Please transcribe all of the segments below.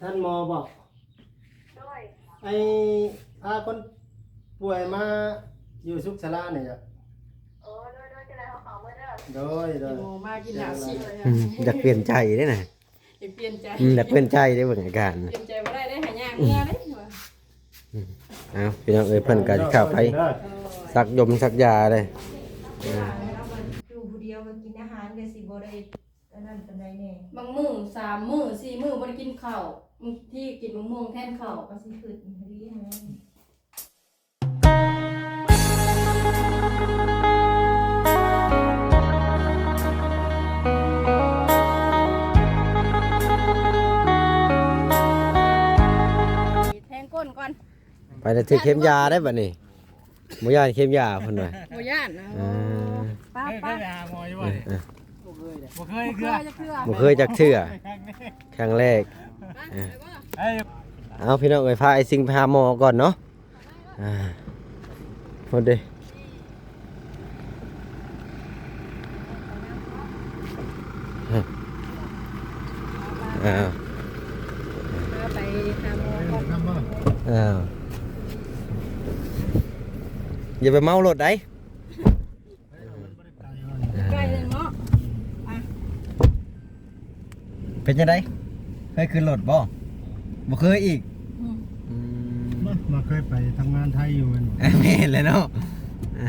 ท่านหมอบอกด้วยไอ้พาคนป่วยมาอยู่สุขศาลาเนี่ยจ้ะโอ้ด้วยด้วยจะได้เขาเขาเมื่อเด้อโดยโดยโมมากินหาชิเลยอืมอยากเปลี่ยนใจได้น่ะอยากเปลี่ยนใจอืมอยากเปลี่ยนใจได้เบิ่งอาการเปลี่ยนใจบ่ได้ได้หายากเมื่อได้หัวเอาพี่น้องเอ้ยเพิ่นก็สิเข้าไปซักยมซักยาเลยอยู่ผู้เดียวก็กินอาหารก็สิบ่ได้อันนั้นปานใดแน่บางมื้อสามมื้อสี่มื้อบ่ได้กินข้าวบาง ที่กินมะม่วงแทนข้าวก็สิขึ้นพอดีหั่นแหละแทงก้นก่อนไปแล้วถือเข็มยาได้บัดนี้บ่ย่านเข็มยาเพิ่นว่าบ่ย่านนะอ่าป้าเคยป้า ไปหาหมออยู่เอบ่อเออ บ่เคยบ่เคเกือยจะเชื่อบ่เคยจักเทื่อครั้งแรกเอ้ยเอาพี่น้องเอ้ยพาไอ้สิงไปหาหมอก่อนเนาะอ่าพอดีอ้าวพาไปหาหมอก่อนทำบ่อ้าวอย่าไปเมารถได้ ใกล้เลยเนาะ เป็นยังไงเคยขึ้นรถบ่บ่เคยอีกอืมอืมมามาเคยไปทำงานไทยอยู่แม่นบ่แม่นเลยเนาะอ่า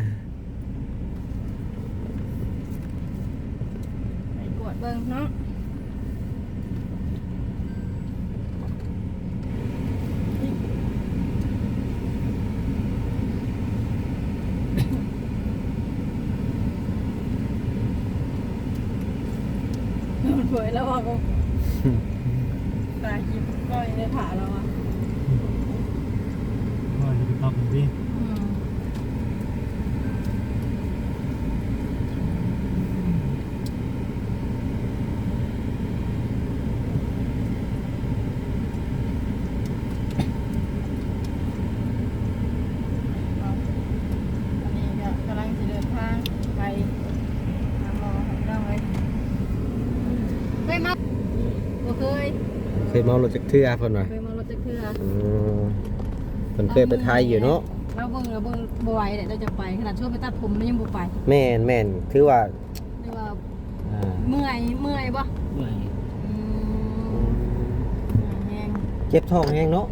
ไปกวดเบิ่งเนาะเผยแล้วว่าก็ตาคิดก็ยังได้ผ่าแล้วอะ ว่าจะไปพักกันดิ อืมอันนี้ก็กำลังจะเดินทางไปหาหมอของเราเลยเคยมาบ่เคย เค ยเมารถจักเทื่อเพิ่นว่าเคยมารถจักเทื่ออืมเพิ่นเคยไปไทยอยู่เนาะเราเบิ่งเราเบิ่งบ่ไหวเดี๋ยวเราจะไปขนาดช่วยไปตัดผมเรายังบ่ไปแม่นแม่นคือว่าเรียกว่าอ่าเมื่อยเมื่อยบ่เมื่อยอืมแห้งเจ็บท้องแฮงเนาะ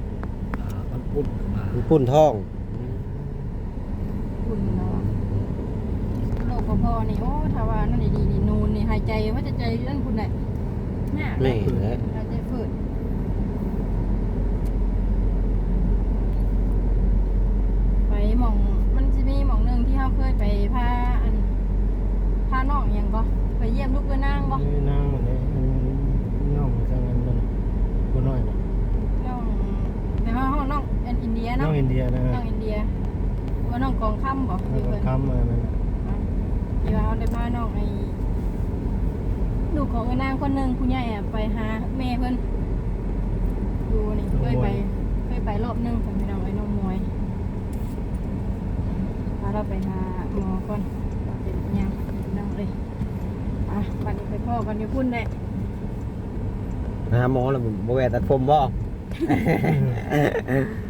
อ่ามันปุ่นมามันปุ่นท้องคุณเนาะโรคกระเพาะนี่โอ้ถ้าว่านั่นดีๆนี่นูนนี่หายใจว่าจะใจนั่นคุณได้น่าแม่นแหละ หายใจฝืดไปหม่องมันจะมีหม่องหนึงที่เฮาเคยไปพาอันพาน้องอิหยังบ่ไปเยี่ยมลูกเอ้นนางบ่นี่นางนี่น้องทางนั้นบ่บ่น้อยบ่น้องแต่ว่าห้องน้องเป็นอินเดียน้เนาะองอินเดียนะน้องอินเดียว่าน้องกองค่ำบอกอยู่เพิ่น คำอะไรนั่นน่ะที่ว่าเขาได้พาน้องไอ้ลูกของไอ้นางคนหนึ่งผู้ใหญ่อะไปหาแม่เพิ่นดูนี่เคยไปเคยไปรอบหนึงผมไปน้องไอ้น้องมวยพาเราไปหาหมอก่อนว่าเป็นอิหยังน้อง เลยอะบัดนี้ไปพ่อกันอยู่พุ่นแหละหาหมอแล้วบ่แวะตัดผมบ่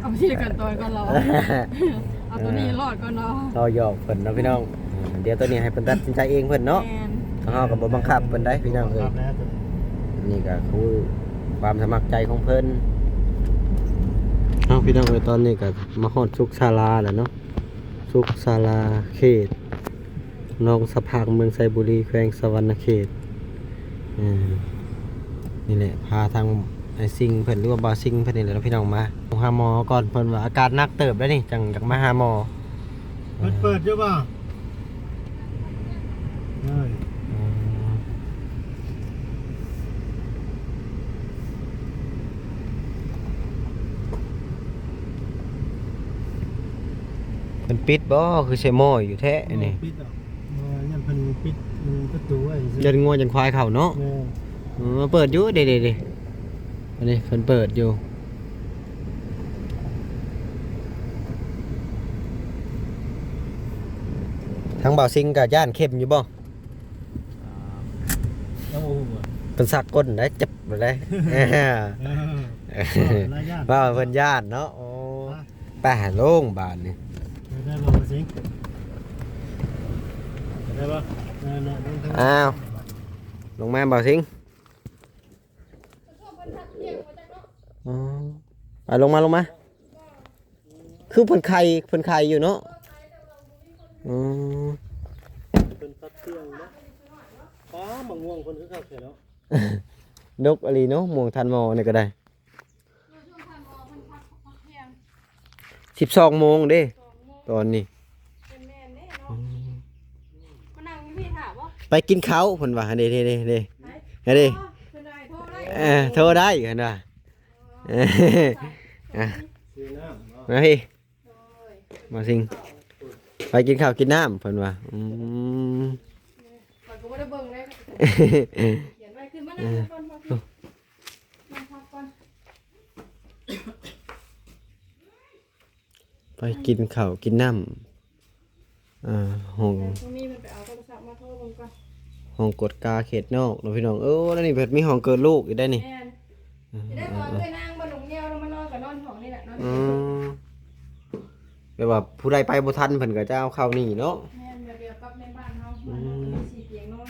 เอาที่กันตอนก่อนเราเอาตัวนี้รอดก่อนเนาะรอหยอกเพิ่นเนาะพี่น้องอืมเดี๋ยวตัวนี้ให้เพิ่นตัดสินใจเองเพิ่นเนาะแม่นทางเฮาก็บ่บังคับเพิ่นได้พี่น้องเอ้คยรับแล้วนี่ก็คือความสมัครใจของเพิ่นเอาพี่น้องเอ้ยตอนนี้ก็มาฮอดสุขศาลาแล้วเนาะสุขศาลาเขต หนองสะพางเมืองไซบุรี แขวงสะวรรณเขตอืมนี่แหละ พาทางไอ้ซิงเพิ่นหรือว่าบาซิงเพิ่นนี่แหละเนาะพี่น้องมาหาหมอก่อนเพิ่นว่าอาการหนักเติบแล้วนี่จังอยากมาหาหมอมันเปิดอยู่ป่ะเอ้ยเป็นปิดบ่คือใช่หม้ออยู่แท้อันนี่ปิดอะเออยันเพิ่นปิดประตูไว้ซื่อยันงัวยันควายเข้าเนาะแม่เออเปิดอยู่เด้ๆๆอันนี้เพิ่นเปิดอยู่ทั้งบ่าวซิงกับย่านเข้มอยู่บ่ยังบ่ฮู้บ่เป็นสักก้นได้จับไปได้เออเออรายญาติว่าเพิ่นญาติเนาะโอ้แป่โล่งบานนี่ได้บ่บ่สิงได้บ่เออเนี่ยลงทาง อ้าวลงมาบ่สิงอ๋อไปลงมาลงมาคือเพิ่นไข่เพิ่นไข่อยู่เนาะอือเป็นตัดเที่ยงนะฟ้ามังง่วงคนคือคักเนาะนกอะไรเนาะหมวงทันหมอนี่ก็ได้สิบสองโมงเด้ตอนนี้เป็นแม่นเด้เนาะมานั่งอยู่พี่ถามว่า ไปกินข้าวเพิ่นว่าเด้เด้เด้เด้เด้เด้เพิ่นได้โทรได้เออโทรได้เพิ่นว่าเอออะซื้อน้ำเนาะมาพี่มาสิงไปกินข้าวกินน้ำเพิ่นว่าอืมข่อยก็บ่ได้เบิ่งเลยเขียนไว้ขึ้นมานั่งก่อนมาพี่นั่งพักก่อนไปกินข้าวกินน้ำอ่าห้อง ตรงนี้มันไปเอาโทรศัพท์มาโทรเบิ่งก่อนห้องกดกาเขตนอกเนาะพี่น้องเออแล้วนี่เพิ่นมีห้องเกิดลูกอีกได้นี่แม่นสิได้บอกด้วยนางบ่หลงเดียวแล้วมานอนกับนอนของนี่แหละนอนอืมแบบว่าผู้ใดไปบ่ทันเพิ่นก็จะเอาเข้านี่เนาะแม่นแบบเดียวกับในบ้านเฮาบ้านเฮาก็มีสี่เตียงนอน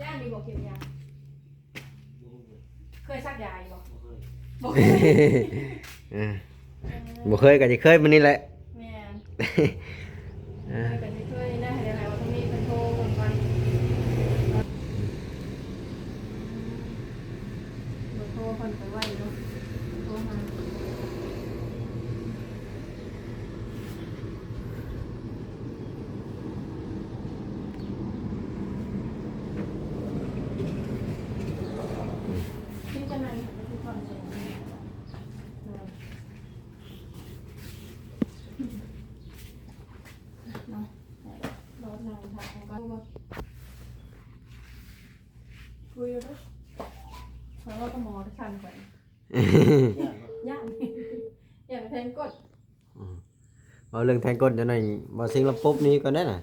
ย่านมีบ่เข็มยาเคยซักยาอยู่บ่บ่เคยอ่าบ่เคยก็จะเคยมันนี่แหละแม่นอ่าเคยกันเคยนะเดี๋ยวไหนว่าตรงนี้เป็นโทรผมกันเบอร์โทรคนไปไว้เนาะโทรมาที่จะนั่งอยู่ที่ก่อนจะนั่งเนาะรถนั่งทางก็ว่าคุยแล้วเพราะว่าก็มอทันไป ย่านอย่าไปแทงกดเอาเรื่องแทงก้นจะหน่อยบ่สิงละปุ๊บนี้ก่อนได้น่ะ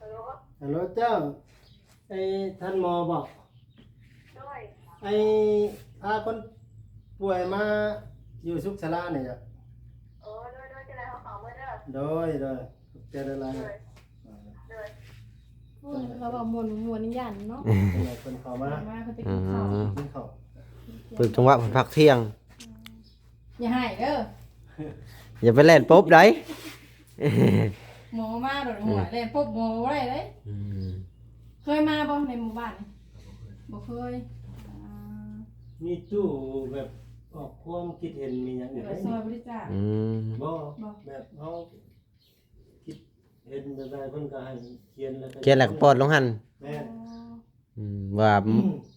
ฮัลโหลฮัลโหลเจ้าไอ้ท่านหมอบอกด้วยไอ้อาคนป่วยมาอยู่สุขศาลาเนี่ยจ้ะโอ้ด้วยด้วยจะได้เขาของเมื่อเด้อโดยโดยเจออะไร ด้วยด้วย เราบอกมวนมวนย่านเนาะเป็นเขามามาเขาไปอืกินข้าวกินข้าวฝึกจังหวะเพิ่นพักเที่ยง อย่าให้เด้ออย่าไปเล่นปุ๊บได้หมอมาโดดหัวเล่นปุ๊บหมอะไรเลยเคยมาบ่ในหมู่บ้านบ่เคยมีตู้แบบออกความคิดเห็นมีอย่างอื่นไหมซอยบริจาคบ่แบบเขา เห็นแบบใดเพิ่นก็ให้เขียนแล้วเขียนแล้วก็ปลดลงหั่นแม่นอืมว่า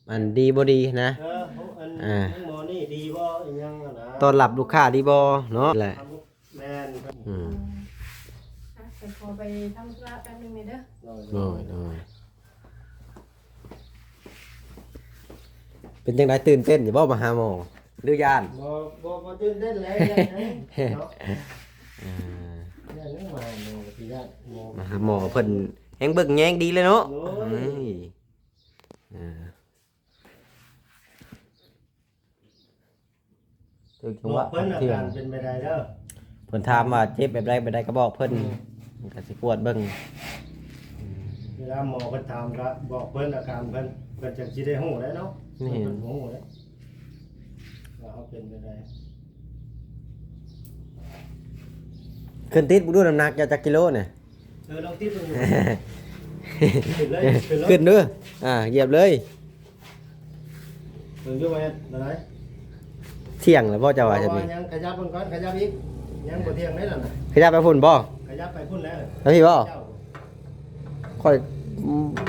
อันดีบ่ดีนะ เออเขาอันอ่า ทั้งหมอนี่ดีบ่อีหยังอะนะต้อนรับลูกค้าดีบ่เนาะแหละทำแม่นครับอืมอะไปขอไปทำธุระแป๊บนึงนี่เด้อโอ้ยโอ้ยเป็นจังไดตื่นเต้นอยู่บ่มาหาหมอหรือย่านบ่บ่บ่ตื่นเต้นเลยอย่างนั้นเนาะ อ่าอ ย่างมาโมที่ญาติโมมาหาหมอเพิ่นแฮงเบิ่งแยงดีเลยเนาะเฮ้ยอ่าถึงจังบหอวะกเพิ่นอาเที่ยกางรเป็นไปได้เด้อเพิ่นถามว่าเจ็บแบบใดแบบใดก็บอกเพิ่นก็สิปวดเบิ่งเวลาหมอเพิ่นถามก็บอกเพิ่นอาการเพิ่นเพิ่นจังสิได้ฮู้ได้เนาะนี่เพิ่นฮู้ได้ว่าเขาเป็นไปได้ ขึ้นติดบ่ดูน้ำหนักจะจักกิโลเนี่ยเออลองติดดูขึ้นเลยขึ้นเลยขึ้นเด้ออ่าเหยียบเลยถึงอยู่ไว้นั่นไหนเที่ยงแล้วบ่เจ้าว่าจังเพนี้ระยังขยับเพิ่นก่อนขยับอีกยังบ่เที่ยงได้แล้วน่ะขยับไปพุ่นบ่ขยับไปพุ่นแล้วแล้วพี่บ่เจ้าค่อย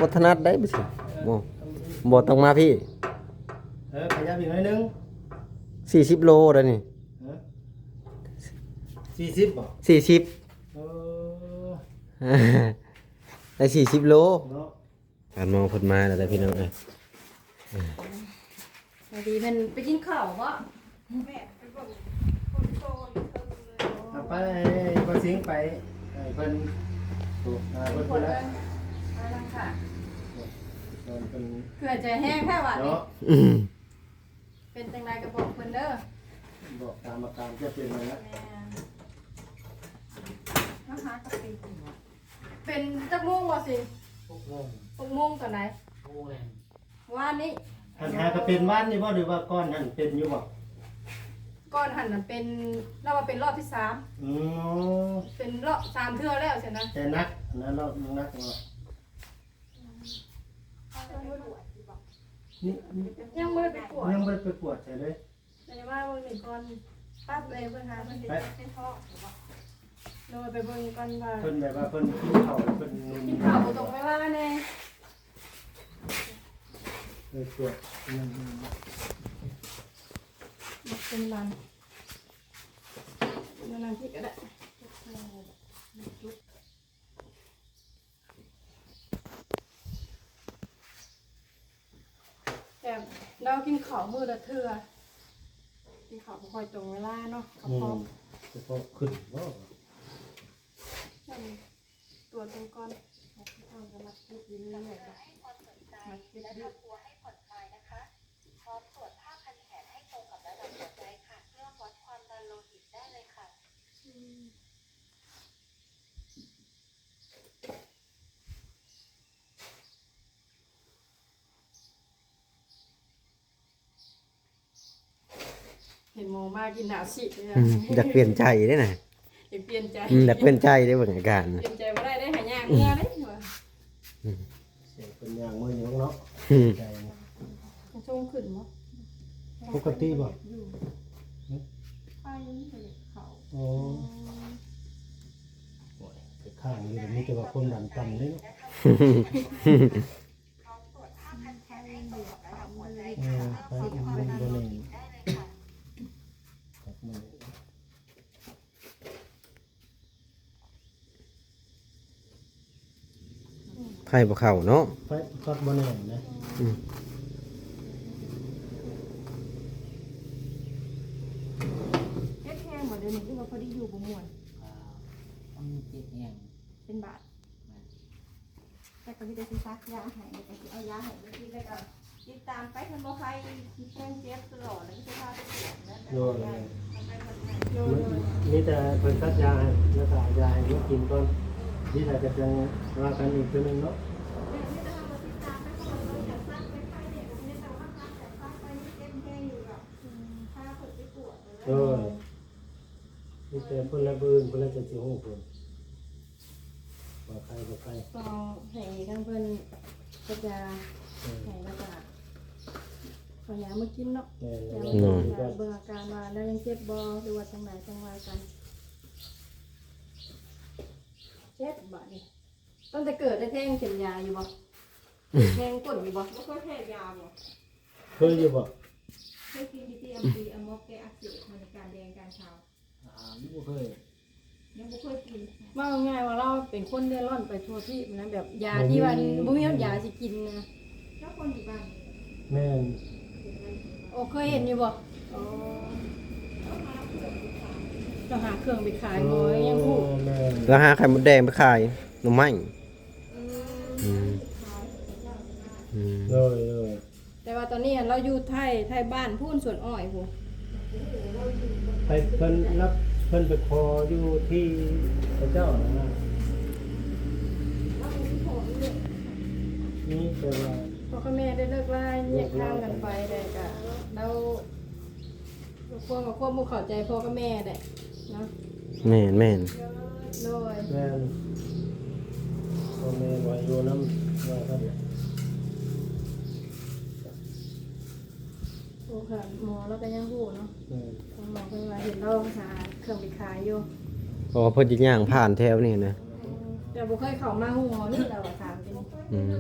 บ่ถนัดได้บ่สิบ่บ่ต้องมาพี่เออขยับอีกหน่อยนึง40โลเด้อนี่ เออ40บ่40เออได้40โลเนาะการมองเพิ่นมาแล้วแต่พี่น้องเอ้ยสวัสดีเพิ่นไปกินข้าวบ่แม่ไปเบิ่งคนโตอยู่เทิงเลยครับไปบ่สิงไปให้เพิ่นถูกอ่าเพิ่นคพูดนแล้เลวยมาลังค่ะเพิ่นเพิ่นเผื่อใจแห้งแค่ว่านี่เนาะอืมเป็นจังไรก็บอกเพิ่นเด้อบอกตามอาการจะเป็นนั่นแห ละแม่นะคะกะปิเป็นจักโมงบ่สิหกโมงหกโมงตอนไหนโมงเลยว่านนี้หันหาก็เป็นบ้านนี่บ่หรือว่าก้อนหันเป็นอยู่บ่ก่อนหันน่ะเป็นเราว่าเป็นรอบที่สามอือเป็นรอบสามเทื่อแล้วใช่ไหมแต่นักอันนั้นเรานักเนาะนี่นี่ยังไม่ได้ไปกวดยังบ่ได้ไปกวดใช่เลยแต่ว่าเบิ่งหนึ่งก่อนปั๊บเลยเพิ่นหาเพิ่นไป เป็นท่อ โดยไปเบิ่งก่อนว่าเพิ่นแบบว่าเพิ่นกินข้าวแล้วเพิ่นนุ่มกินข้าวบ่ตรงเวลาแน่ไปกวดอืมบ่เป็นรันเดี๋ยวนั่นที่ก็ได้แต่เรากินข้าวมื้อละเทื่อกินข้าวบ่ค่อยตรงเวลาเนาะกระอืมเพาะเฉพาะขึ้นบ่นั่น ตัวตรงก่อนเอาจะมาคิดยิ้มแล้วแหละมาคิดยิ้มเห็นโมมากินหนาสิเลยอะอืมอยากเปลี่ยนใจได้น่ะอยากเปลี่ยนใจอืมอยากเปลี่ยนใจได้เบิ่งอาการเปน่ะลี่ยนใจว่าได้ได้ หายากเมื่อได้เหรอเสียเป็นอย่างมืออยู่เนาะอืมใจนะมันชงขึ้นมั้งปกติบ่อยู่ไปนี่ไปเขาโอ้โอ้ยข้างนี้มีแต่ว่าคนดันต่ำเลยเนาะไปอีกมุมตัวหนึ่งครับนี่ ไพ่บ่เข้าเนาะไปทอดบ่แน่นะเฮ็ดแห้งหมดเดี๋ยวนี้ที่ว่าพอดีอยู่บ่ม่วนมันติดเนี่ยเป็นบาทแต่ก็มีแต่สิซักยาให้แต่สิเอายาให้ไปกินแล้วก็ติดตามไปคันบ่ใครคิดแจ้งเจ็บตลอดแล้วก็สิพาไปตรวจนะโยนเลยโยนเลยมีแต่เพิ่นตัดยาให้แล้วก็เอายาให้ลูกกินก่อน นี่แหละก็จังว่ากันอีกตัวหนึงเนาะโอ้ยมีแต่เพิ่นละบืนเพิ่นละจะสิฮู้เพิ่นว่าใครบ่ใครก็ให้ทั้งเพิ่นก็จะเออให้แล้วก็ขอยามากินเนาะแม่นแล้แล้ววก็เบิ่งอาการว่าแล้วยังเจ็บบ่หรือว่าจังไหนจังว่ากัน เจ็บบาดนี่ตั้งแต่เกิดได้แท่งเข็มยาอยู่บ่แทงก้นอยู่บ่บ่เคยแพ้ยาบ่เคยอยู่บ่เคยกินวิตามินอะมอกแก้อักเสบมันการแดงการเช้าอ่าไม่เคยยังบ่เคยกินว่าง่ายๆว่าเราเป็นคนเร่ร่อนไปทั่วที่นะแบบยาที่ว่าบ่มียาสิกินนะเจ้าคนอยู่บ้านนี่แม่นโอ้เคยเห็นอยู่บ่อ๋อ เราหาเครื่องไปขายบ่ยังฮู้โอ้แม่นแล้วหาไข่มดแดงไปขายหน่อไม้อืมอืมเลยเลยแต่ว่าตอนนี้เราอยู่ไทยไทยบ้านพูนสวนอ้อยพูไปเพิ่นรับเพิ่นไปขออยู่ที่พระเจ้านะนะนี่แต่ว่าพ่อกับแม่ได้เลิกลาแยกทางกันไปได้ก็เราพวกกับพวกบ่เข้าใจพ่อกับแม่ได้ เนาะแม่นแม่นโดยแม่นพ่อแม่ว่าอยู่น้ำว่าครับโอ้ค่ะหมอเราก็ยังฮู้เนาะแม่นหมอเพิ่นว่าเห็นเราหาเครื่องไปขายอยู่เพราะว่าเพิ่นสิย่างผ่านแถวนี่นะแต่บ่เคยเข้ามาฮู้หมอนี่เราอะถามเป็นอืม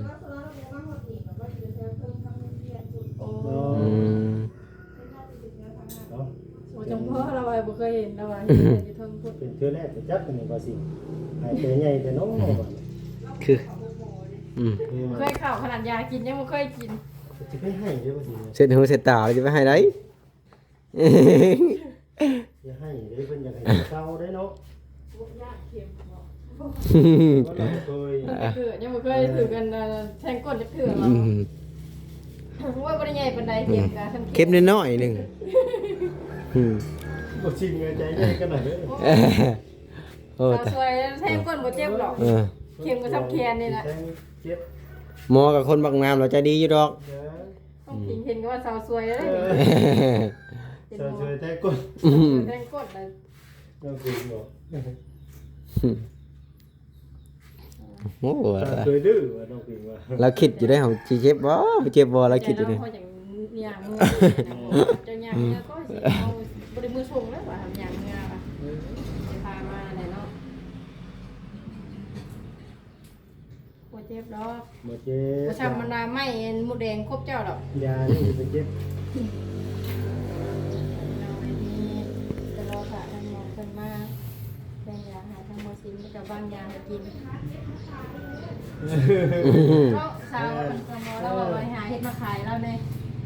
โอ้เนาอืะมเนาะโอ้ จังพ่อเราอะบ่เคยเห็นเราอะเห็นแต่อยู่เทางพุทธเป็นเทื่อแรกจะจักกันนี่ว่าสิหายตัวใหญ่แต่น้องว่าคือ อืมคือเคยเข้าขนาดยากินยังบ่เคยกินจะไปให้เด้อว่าสิเสร็จหูเสร็จตาแล้วจะไปให้ได้อย่าให้ได้เพิ่นอยากให้เศร้าได้เนาะบ่ยากเข็มบ่เราเคยเถื่อยังบ่เคยถือกันแทงก้นจะถือหรอว่าบ่ได้ใหญ่ปานใดเข็มกะทำเข็มน้อยๆหนึง อืมบ่จริงไงใจใหญ่ขนาดนี้เอ้อโอ้สาวตายสวยแทงก้นบ่เจ็บหรอก เออเข็มก็ซ้ำแขนนี่แหละ แทงเจ็บหมอกับคนบักงามเราใจดีอยู่ดอกนะต้องพิงเห็นก็ว่าสาวสวยแล้วเอนี่อเป็นเจอหมเจออแทงก้นอืมแทงก้นเลยเราคือบ่โอ้โหเคยดื้อว่าน้องพิงว่าเราคิดอยู่ได้ของจีเจ็บบ่บ่เจ็บบ่เราคิดอยู่เลนี่ยอย่างอย่างมือจะอย่างเนี้ยก็สิเอาบ่ได้มือชงแล้วว่าอย่างเนี้ยว่ะไปพามาแหละเนาะ บ่เจ็บดอกบ่เจ็บ่บช้ำมันว่าไม่หมดแดงครบเจ้าดอกยานี่เป็นเจ็บเราไปนี่จะรอค่ะทางหมอเพิ่นมาแบ่งยาหาทางหมอซิมแล้วก็วางยาให้กินก็สาวมันก็มอแล้วว่าไปหาเฮ็ดมาขายแล้วเนี่ย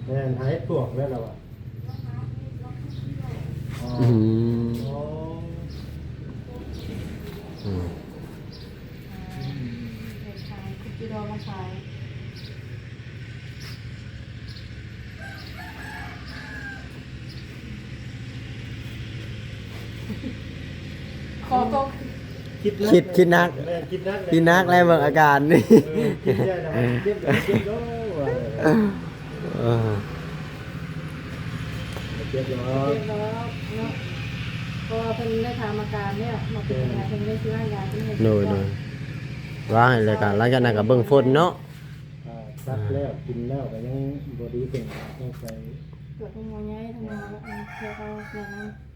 แม่นหายปวกแล้วเราอะอ๋ออืมอ๋ออืม เฮ็ดขายคุ กกี้ดองมาขายขอตกคิดนักคิดคิดนัก แม่คิดนักเลยพี่นักแล้วเบิ่งอาการนี่เออคิดได้นะเจ็บก็เจ็บก็ว่าเออเจ็บเนาะเรียบร้อยเนาะเพราะว่าเพิ่นได้ทำอาการเนี่ยมาเป็นยาเพิ่นได้ซื้อยาเพิ่นให้โดยโดย ว่าให้รายการหลังจากนั้นก็เบิ่งฝนเนาะอ่าซักแล้วกินแล้วก็ยังบ่ดีขึ้นต้องไปตรวจทั้งหมอใหญ่ทั้งหมอแล้วอันเพื่อเขาแนะนำ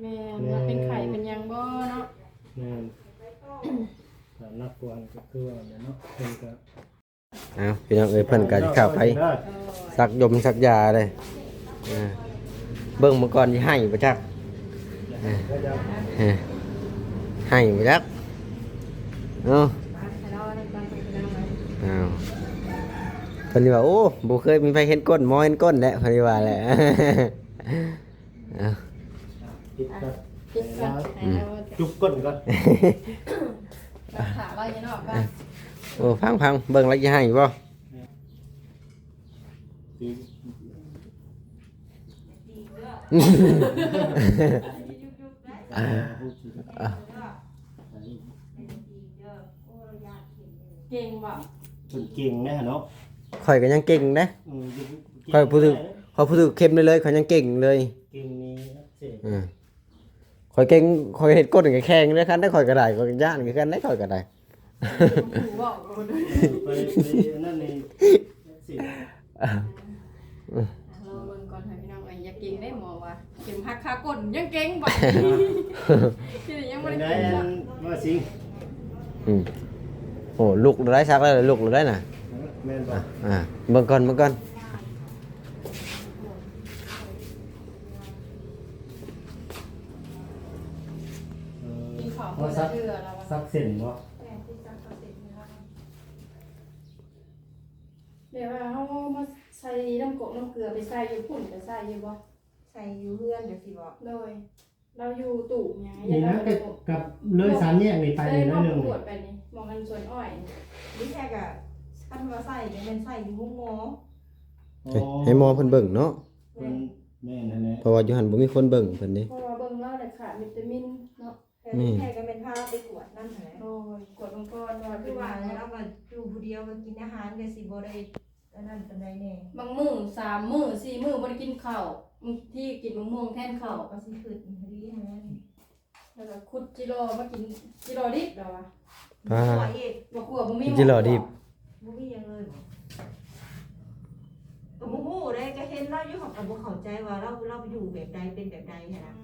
แม่นว่าเป็นไข่เป็นหยังบ่เนาะแม่นถ้านักกวนก็คือว่าเนี่ยเนาะเพิ่นก็เอาพี่น้องเอ้ยเพิ่นก็สิเข้าไปสักยมสักยาเลยเออเบิ่งมาก่อนสิให้บ่จักก็จะเออ ให้บ่จักเนาะให้เราได้การไปเป็นอะไรอ้าวเพิ่นสิว่าโอ้บ่เคยมีไผเห็นก้นหมอเห็นก้นแหละเพิ่นสิว่าแหละเอาคิดก็คิดก่อนให้เราจุบก้นก่อนรักษาเราอยู่เนาะก็โอ้ฟังฟังเบิ่งแล้วสิให้บ่ เก่งบ่เพิ่นเก่งแน่เนาะข่อยก็ยังเก่งนะอืมข่อยพูดถึงข่อยพูดถึงเข้มเลยเลยข่อยยังเก่งเลยเก่งนี่เจ๋งอืมข่อยเก่งข่อยเฮ็ดก้นกับแข่งเลยคันได้ข่อยก็ได้ข่อยก็ย่านคือกันได้ข่อยก็ได้หูบอกคนไปไปนั่นนี่สิเรา หักคาก้นยังเก่งบ่ที่นี่ยังไปบ่ไหนได้เก่งอับ่นว่าสิงอืมโอ้ลูกเราได้ซักแล้วลูกเราได้น่ะ แม่นบ่อะอ่าเบิ่งก่อนเบิ่งก่อนเออกินข้าวว่าบ่ซักเชื่อแล้วว่าซักเส้นบ่เดี๋ยวว่าเฮามาใส่น้ำกกน้ำเกลือไปใส่อยู่พุ่นจะใส่อยู่บ่ ใส่อยู่เพื่อนเดี๋ยวสิบอกโดย เราอยู่ตู่หยังนี่นะกับกับเลยสามแยกนี่ไปไปนี่มน้ออยงหนึงตรวจไปนี่มองกันสวนอ้อยนี่แค่กะคันว่าใส่เนี่ยเป็นใส่อยู่ห้องหมอเอ้ยให้หมอเพิ่นเบิ่งเนาะเพิ่นแม่นนั่นแหละเพราะว่าอยู่หั่นบ่มีคนเบิ่งเพิ่นนี่เพราะว่าเบิ่งแล้วได้ขาดวิตามินเนาะแค่นี้แค่ก็เป็นพาไปตรวจนั่นแหละโอ้ยกดมังกรว่าคืคืออว่าว่าแล้วก็อยู่ผู้เดียวก็กินอาหารก็สิบ่ได้ อันนั้นปานใดแน่บางมื้อสามมื้อสี่มื้อบ่ได้กินข้าวบางที่กินมะม่วงแทนข้าวก็สิขึ้นดีแฮะแล้วก็ขุดจิโร่มากินจิโร่ดิบแล้วว่ะอ่าว่าอีกบ่กลัวบ่มีจิโร่ดิบบ่มีหยังเลยบ่ก็บ่ฮู้ได้ก็เห็นเราอยู่ของก็บ่เข้าใจว่าเราเราอยู่แบบใดเป็นแบบใดหันนะ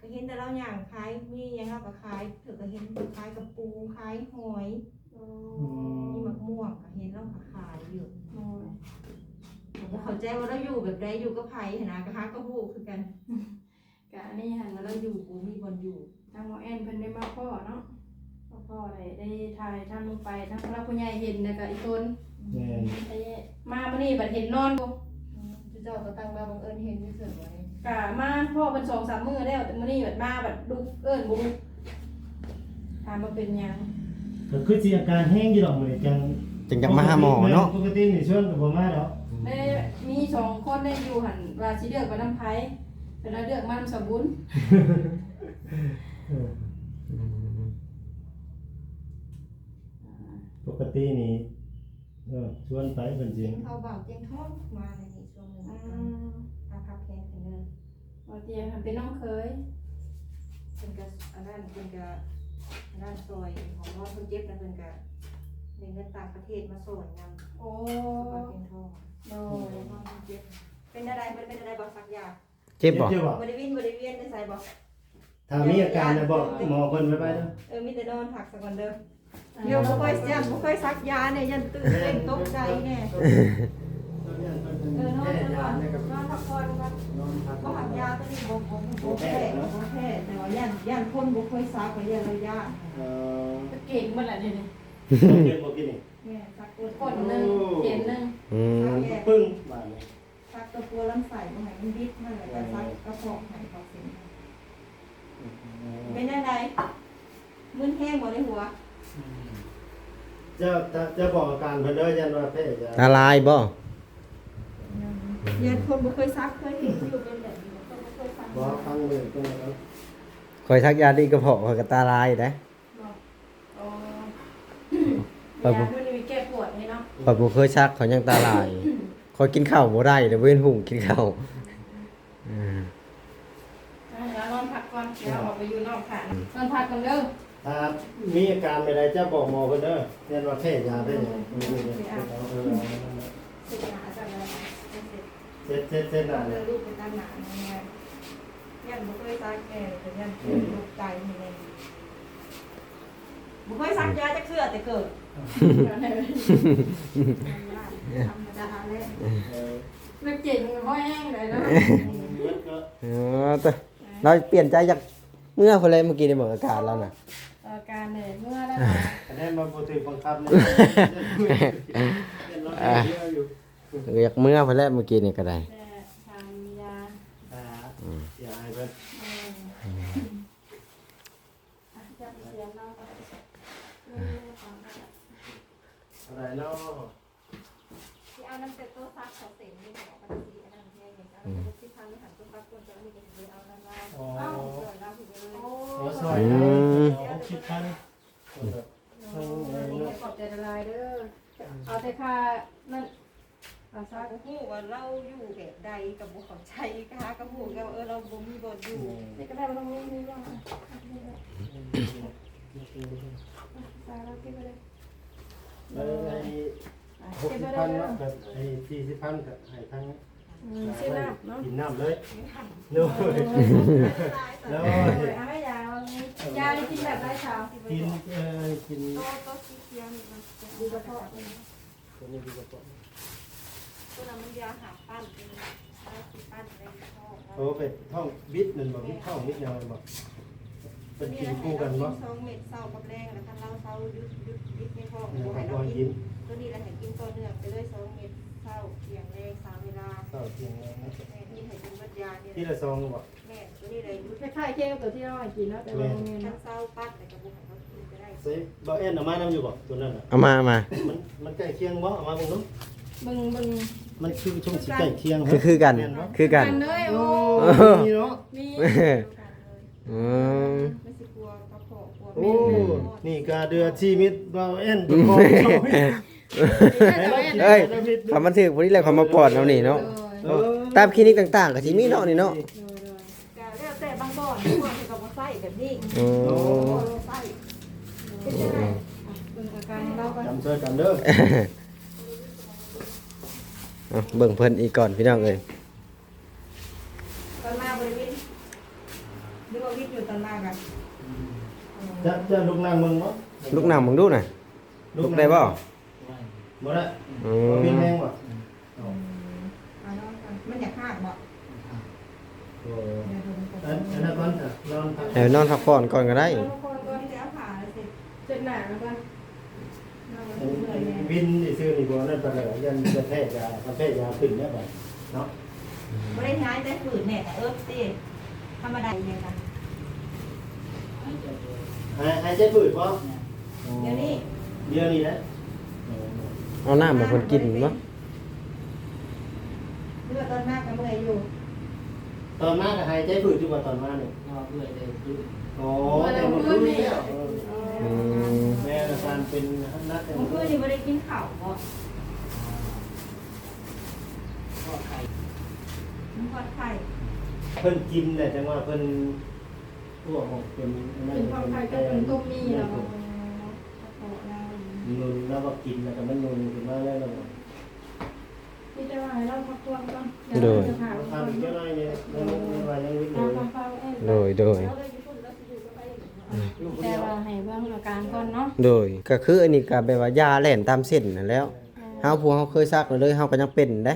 ก็เห็นแต่เราย่างขายมีหยังเราก็ขายเถอะก็เห็นขายกับปูขายหอยโอ้มี มะม่วงก็เห็นเราก็ขายอยู่โอ้ยผมก็เข้าใจว่าเราอยู่แบบใดอยู่กับไผหันนะก็หาก็ฮู้คือกันกะอันนี้หันว่ามาเราเราอยู่บ่มีบ่อนอยู่ทางหมอแอนเพิ่นได้มาพ่อเนาะพ่อพ่อได้ได้ถ่ายทางลงไปทางพระผู้ใหญ่เห็นแล้วก็อีกคนอืแม่นไอ้มามื้อนี้บัดเห็นนอนบ่เจ้าก็ตั้งมาบังเอิญเห็นอยู่เฉยไว้กะมาพ่อเป็นสองสามมื้อแล้วแต่มื้อนี้บัดมาบัดลุกเอิ้นบ่ลุกถามว่าเป็นหยัง ก็คือสิอาการแห้งอยู่ดอกมื้อนี้จังจึงจะมาหาหมอเนาะ ปกตินี่ชวนก็บ่มาดอกได้มีสองคนได้อยู่หันว่าสิเลือกไปน้ำไผเป็นว่าเลือกมาน้ำสบุญเออปกตินี่เออชวนไปเพิ่นสิเขาเบาเจียงท้องมาในนี้ช่วงหนึงอืมอาภัพแขนขึ้นเลยบ่เตียงเป็นน้องเคยเป็นกะอันนั้นเป็นกะ อันนั้นซอยของน้องคนเจ็บนะเป็นกะในเงินต่างประเทศมาส่วนนำโอ้เบาเจียงท้องโดโอ้ยน้องคนเจ็บเป็นอะไรมันเป็นอะไรบอกสักอย่างเจ็บบ่เจ็บบ่บริวินบริเวียนได้ใส่บอกถ้ามีอาการน่ะบอกหมอเพิ่นไว้ไปเด้อเออมีแต่นอนผักสักวันเดิมเดี๋ยวบ่ค่อยยันบ่ค่อยซักยาเนี่ยยันตื่นเต้นตกใจแน่เออนอนนอนนอนพักผ่อนก่อน บ่หักยาตัวนี้บ่บ่บ่แพ้บ่แพ้แต่ว่าย่านย่านคนบ่ค่อยซักก็ย่านราย่านเออเก่งมันแหละเดี๋ยเจ็บบ่กินนี่แม่ซักตัวกดหนึ่งเขียนหนึ่งอืมปึ้งบาดนี้ซักตัวตัวลำไส้บ่ให้มันบิดมันแล้วก็ซักกระเพาะให้เขาเสิเป็นจังไดมึนแห้งบ่ในหัวจ้าจะจะบอกอาการเพิ่นเด้อยันว่าแพ้จะละลายบ่ ย่านคนบ่เคยซักเคยเห็นอยู่เป็นแบบนี้คนบ่เคยซักบ่ฟังเลยตรงนั้นคอยทักยาดีกระเพาะคอยกระตาลายได้โอ้คอยยาบ่ด้วยนี่มีแก้ปวดนี่เนาะคอยบ่เคยซักเขายังตาลายคอยกินข้าวบ่ได้เดี๋ยวเว้นหุ่งกินข้าวอืมอะเดี๋ยวนอนพักก่อนเดี๋ยวออกไปอยู่นอกค่ะนอนพักกันเด้อถ้ามีอาการใดๆเจ้าบอกหมอเพิ่นเด้อยันว่าแพ้ยาได้เนี่ยเออเออสิหาจังได๋ เจ็ดเจ็ดเจ็ดเราน่ะเลยลูกเป็นตาหนาแน่ย่านบ่เคยซักแก่แต่ย่านตกใจนี่แน่บ่เคยซักยาจักเทื่อแต่เกิดธรรมดาเลยเออไม่เก่งเพราะแห้งเลยเนาะมันก็เออแต่เราเปลี่ยนใจจากเมื่อคนเลยเมื่อกี้ในเมืองอากาศแล้วน่ะ อาการเนี่ยเมื่อแล้วคะแนนมาบ่ถูกบังคับเลยยันว่าแพ้เยอะ อยู่อยากเมื่อคนแรกเมื่อกี้นี่ก็ได้แต่ทานยาอ่าอย่าให้เพิ่นเอออะจะเสียเราก็ได้เออของก็ได้อะไรเนาะที่เอาน้ำเต็มโต๊ะซักเขาเต็มนี่บอกมันสีอันนั้นแค่เห็นเอาน้ำที่ทำนี่หันต้นซักต้นจะมีกันเลยเอาน้ำลายอ๋อเอาส่วนเราถึงเลยโอ้ขอซอยนะหกสิบพันขอบใจละลายเด้อ เอาแต่ค่านั่น เอาซัซักกหูว่าเราอยู่แบบใดกับบุเขาใจกะกับหูกับเออเราบ่มีบ่อยู่นี่ก็ได้ไม่ต้องมีนี่ว่าตาเราเก็บไปเลยเออไอ้หกสิบพันเนาะกับไอ้สี่สิบพันกับไอ้ทั้งอืมชื่อน้ำเนาะกินน้ำเลยโน้ยแล้วโอ้ยเอาไม่ยาวันนี้ยาได้กินแบบได้เช้ากินเอ่อกินโต๊ะโต๊ะสีเขียวนี่มันจะดูกระเพาะตัวนี้ดีกว่าปก ตัวนั้นมันยาหาปั้นเป็นเอาสิปั้นเป็นท้องโอ้เป็ดท้องบิดนั่นบ่บิดท้องบิดยังไงบ่เป็นกินคู่กันบ่สองเม็ดเศร้ากับแรงแล้วถ้าเราเศร้ายุดยุดยุดในท้องนะบ่ครัให้บเราพอกิกินนตัวนี้เราให้กินต่อเนื่องไปเลยสองเม็ดเศร้าเที่ยงแรงสามเวลาเศร้าเที่ยงแล้วนะแม่นี่ให้กินมัดยาเนี่ยที่ละซองบ่แม่ตัวนี้เลยยุดคล้ายๆเค้กกับตัวที่เราให้กินเนาะแต่ว่าโรงเรียนทั้งเนาะเศร้าปั้นแต่กับบุกให้เขากินก็ได้เซ่บ่เอ็นเอามานํอยู่บ่ตัวนั้นน่ะเอามาเอามามันมันใกล้เคียงบ่เอามาเบิ่งดู บึงบึงมันคือช่วงสิใกล้เคียงคือคือกัน คือกัน เลยโอ้โอ้นี่เนาะมีอืมไม่สิกลัวกระเพาะกลัวโอ้แม่นี่กาเดือชีมิตบ่เอ็นบ่พอเอ้ยคำมันถือพวกนี้แหละคำมาปอดเอานี่เนาะ เออตามคลินิกต่างๆก็สิมีเนาะนี่เนาะก็แล้วแต่บางบ่อนบางบ่อนที่เขาบ่ใส่แบบนี้อืโอ้มบ่ใส่เป็นจังได๋บึงอาการเราก็จำเสื้อกันเด้อ เอาเบิ่งเพิ่นอีกก่อนพี่น้องเอ้ยตอนมาบริเวณหรือว่าวิทย์อยู่ตอนมากันจะจะลุกนั่งมึงบ่ลูกน้ำมึงดูน่ะลูกได้บ่บ่ได้อืบ่มีแรงมบ่เอาเนาะมันอยากหักบ่โอ้เดี๋ยวดูมันก่อนอันอันนั้นก่อนจ้ะนอนพักให้นอนพักผ่อนก่อนก็ได้ทุกคนก็ก็ที่จะเอาขาเลยสิ เจ็บหนาแล้วกัน วินนี่ซื้อนี่บ่นั่นปานใดยันจะแพ้ยาถ้าแพ้ยาขึ้นเนี่ยบัดเนาะบ่ได้ย้ายแต่ฝืนเนี่ยแต่เอิบสิธรรมดาเนี่ยค่ะหายหายใจฝืดบ่เดี๋ยวนี้เดี๋ยวนี้นะเอาน้ำมาคนกินเนาะเลือดตอนมากกับเมื่อยอยู่ ตอนมาก็หายใจฝืดอยู่ว่าตอนมานี่นอกเพื่อเลยคือโอ้แต่บ่รู้แล้วอืมแม่ อาการเป็นนักแต่เมื่อคืนนี่ไม่ได้กินข้าวบ่พ่อไข่มันทอดไข่เพิ่นกินแต่จังว่าเพิ่นพวกของเป็นเป็นความใครก็เป็นต้มมีแล้วนุนแล้วก็กินแล้วก็มันนุนขึ้นมาแล้วแล้วพี่จะว่าให้เราพักตัวก่อนทำอีกเท่าไรเนี่ยแล้วมันว่ายังวิทย์ตามเลยความเฝ้าเองโดยโดย แต่ว่าให้เบิ่งอาการก่อนเนาะโดยก็คืออันนี้ก็แบบว่ายาแล่นตามเส้นนั่นแหล้วเฮาผู้เฮาเคยซักแล้วเลยเฮาก็ยังเป็นเด้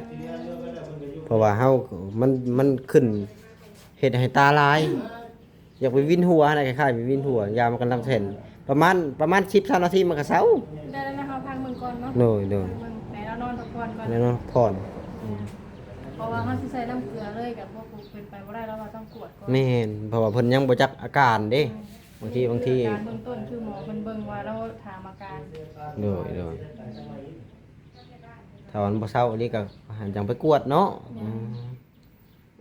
เพราะว่าเฮามันมันขึ้นเฮ็ดให้ตาลาย อยากไปวินหัวอะไรคล้ายๆไปวินหัวยามันกำลังเส้นประมาณประมาณ10 20นาทีมันก็เซาได้แล้วนะคะพักเบิ่งก่อนเนาะโดยโดยเบิ่งไหนเรานอนพักผ่อนก่อน แล้วเนาะผ่อนเพราะว่าเฮาสิใส่น้ำเกลือเลยกับพวกเป็นไปบ่ได้แล้วเราต้องกวดก่อนแม่นเพราะว่าเพิ่นยังบ่จักอาการเด้ บางทีบางทีการเบื้องต้นคือหมอเพิ่นเบิ่งว่าเราถามอาการโดยโดยถ้าวันบ่เศร้าอันนี้ก็หันจังไปกวดเนาะอืม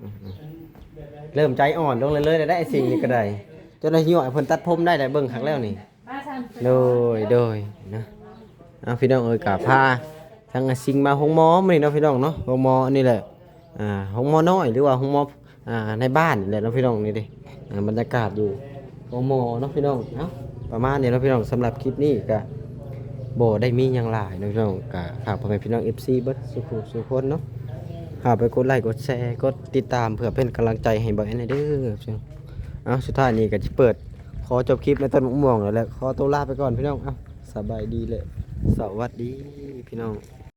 อืมอืมเริ่มใจอ่อนลงเลยๆได้ไอ้สิ่งนี้ก็ได้จนได้หิวให้เพิ่นตัดผมได้ได้เบิ่งครั้งแล้วนี่ป้าซันโดยโดยนะเอาพี่น้องเอ้ยกะพาทางอาสิงมาห้องหมอมื้อนี้เนาะพี่น้องเนาะห้องหมอนี่แหละอ่าห้องหมอน้อยหรือว่าห้องหมออ่าในบ้านนี่แหละเนาะพี่น้องนี่เดิอ่าบรรยากาศอยู่ ห้องหมอเนาะพี่น้องเอ้าประมาณนี้เนาะพี่น้องสำหรับคลิปนี้ก็บ่ได้มีหยังหลายเนาะพี่น้องก็ฝากพ่อแม่พี่น้อง FC เบิดสุขุสุขคนเนาะฝากไปกดไลค์กดแชร์กดติดตามเพื่อเป็นกำลังใจให้บ่แอนเด้อพี่น้องเอาสุดท้ายนี้ก็จะเปิดขอจบคลิปในต้นมะม่วงแล้วแหละขอตัวลาไปก่อนพี่น้องเอ้าสบายดีเลยสวัสดีพี่น้อง